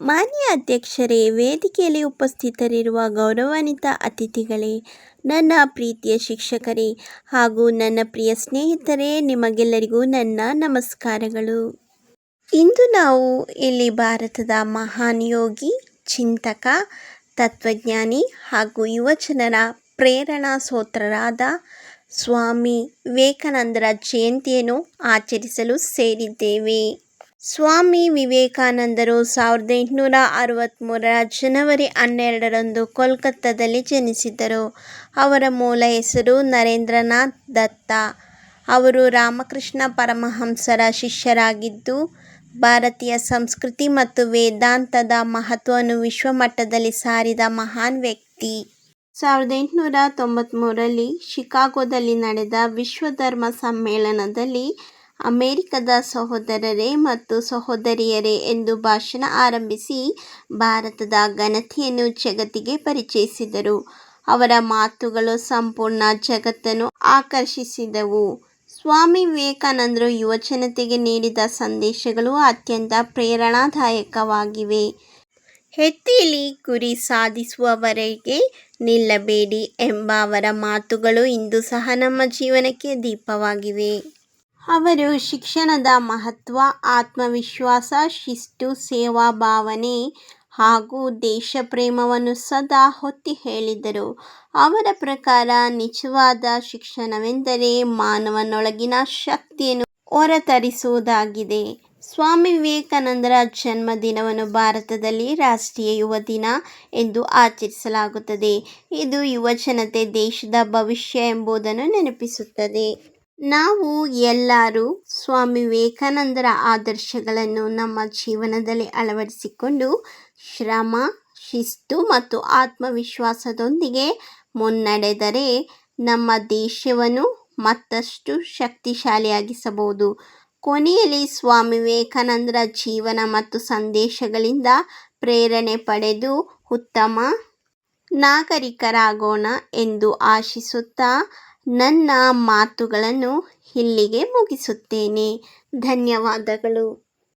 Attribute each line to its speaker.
Speaker 1: ಮಾನ್ಯ ಅಧ್ಯಕ್ಷರೇ, ವೇದಿಕೆಯಲ್ಲಿ ಉಪಸ್ಥಿತರಿರುವ ಗೌರವಾನ್ವಿತ ಅತಿಥಿಗಳೇ, ನನ್ನ ಪ್ರೀತಿಯ ಶಿಕ್ಷಕರೇ ಹಾಗೂ ನನ್ನ ಪ್ರಿಯ ಸ್ನೇಹಿತರೇ, ನಿಮಗೆಲ್ಲರಿಗೂ ನನ್ನ ನಮಸ್ಕಾರಗಳು. ಇಂದು ನಾವು ಇಲ್ಲಿ ಭಾರತದ ಮಹಾನ್ ಯೋಗಿ, ಚಿಂತಕ, ತತ್ವಜ್ಞಾನಿ ಹಾಗೂ ಯುವಜನರ ಪ್ರೇರಣಾ ಸೋತ್ರರಾದ ಸ್ವಾಮಿ ವಿವೇಕಾನಂದರ ಜಯಂತಿಯನ್ನು ಆಚರಿಸಲು ಸೇರಿದ್ದೇವೆ. ಸ್ವಾಮಿ ವಿವೇಕಾನಂದರು ಸಾವಿರದ ಎಂಟುನೂರ ಅರವತ್ತ್ಮೂರರ ಜನವರಿ ಹನ್ನೆರಡರಂದು ಕೋಲ್ಕತ್ತಾದಲ್ಲಿ ಜನಿಸಿದರು. ಅವರ ಮೂಲ ಹೆಸರು ನರೇಂದ್ರನಾಥ್ ದತ್ತ. ಅವರು ರಾಮಕೃಷ್ಣ ಪರಮಹಂಸರ ಶಿಷ್ಯರಾಗಿದ್ದು, ಭಾರತೀಯ ಸಂಸ್ಕೃತಿ ಮತ್ತು ವೇದಾಂತದ ಮಹತ್ವವನ್ನು ವಿಶ್ವಮಟ್ಟದಲ್ಲಿ ಸಾರಿದ ಮಹಾನ್ ವ್ಯಕ್ತಿ. ಸಾವಿರದ ಎಂಟುನೂರ ತೊಂಬತ್ತ್ಮೂರರಲ್ಲಿ ಶಿಕಾಗೋದಲ್ಲಿ ನಡೆದ ವಿಶ್ವ ಧರ್ಮ ಸಮ್ಮೇಳನದಲ್ಲಿ ಅಮೆರಿಕದ ಸಹೋದರರೇ ಮತ್ತು ಸಹೋದರಿಯರೇ ಎಂದು ಭಾಷಣ ಆರಂಭಿಸಿ ಭಾರತದ ಘನತೆಯನ್ನು ಜಗತ್ತಿಗೆ ಪರಿಚಯಿಸಿದರು. ಅವರ ಮಾತುಗಳು ಸಂಪೂರ್ಣ ಜಗತ್ತನ್ನು ಆಕರ್ಷಿಸಿದವು. ಸ್ವಾಮಿ ವಿವೇಕಾನಂದರು ಯುವಜನತೆಗೆ ನೀಡಿದ ಸಂದೇಶಗಳು ಅತ್ಯಂತ ಪ್ರೇರಣಾದಾಯಕವಾಗಿವೆ. ಹೆತ್ತಿಲಿ ಗುರಿ ಸಾಧಿಸುವವರೆಗೆ ನಿಲ್ಲಬೇಡಿ ಎಂಬ ಅವರ ಮಾತುಗಳು ಇಂದು ಸಹ ನಮ್ಮ ಜೀವನಕ್ಕೆ ದೀಪವಾಗಿವೆ. ಅವರು ಶಿಕ್ಷಣದ ಮಹತ್ವ, ಆತ್ಮವಿಶ್ವಾಸ, ಶಿಸ್ತು ಸೇವಾ ಭಾವನೆ ಹಾಗೂ ದೇಶಪ್ರೇಮವನ್ನು ಸದಾ ಹೊತ್ತಿ ಹೇಳಿದರು. ಅವರ ಪ್ರಕಾರ ನಿಜವಾದ ಶಿಕ್ಷಣವೆಂದರೆ ಮಾನವನೊಳಗಿನ ಶಕ್ತಿಯನ್ನು ಹೊರತರಿಸುವುದಾಗಿದೆ. ಸ್ವಾಮಿ ವಿವೇಕಾನಂದರ ಜನ್ಮದಿನವನ್ನು ಭಾರತದಲ್ಲಿ ರಾಷ್ಟ್ರೀಯ ಯುವ ದಿನ ಎಂದು ಆಚರಿಸಲಾಗುತ್ತದೆ. ಇದು ಯುವಜನತೆ ದೇಶದ ಭವಿಷ್ಯ ಎಂಬುದನ್ನು ನೆನಪಿಸುತ್ತದೆ. ನಾವು ಎಲ್ಲರೂ ಸ್ವಾಮಿ ವಿವೇಕಾನಂದರ ಆದರ್ಶಗಳನ್ನು ನಮ್ಮ ಜೀವನದಲ್ಲಿ ಅಳವಡಿಸಿಕೊಂಡು ಶ್ರಮ, ಶಿಸ್ತು ಮತ್ತು ಆತ್ಮವಿಶ್ವಾಸದೊಂದಿಗೆ ಮುನ್ನಡೆದರೆ ನಮ್ಮ ದೇಶವನ್ನು ಮತ್ತಷ್ಟು ಶಕ್ತಿಶಾಲಿಯಾಗಿಸಬಹುದು. ಕೊನೆಯಲ್ಲಿ ಸ್ವಾಮಿ ವಿವೇಕಾನಂದರ ಜೀವನ ಮತ್ತು ಸಂದೇಶಗಳಿಂದ ಪ್ರೇರಣೆ ಪಡೆದು ಉತ್ತಮ ನಾಗರಿಕರಾಗೋಣ ಎಂದು ಆಶಿಸುತ್ತಾ ನನ್ನ ಮಾತುಗಳನ್ನು ಇಲ್ಲಿಗೆ ಮುಗಿಸುತ್ತೇನೆ. ಧನ್ಯವಾದಗಳು.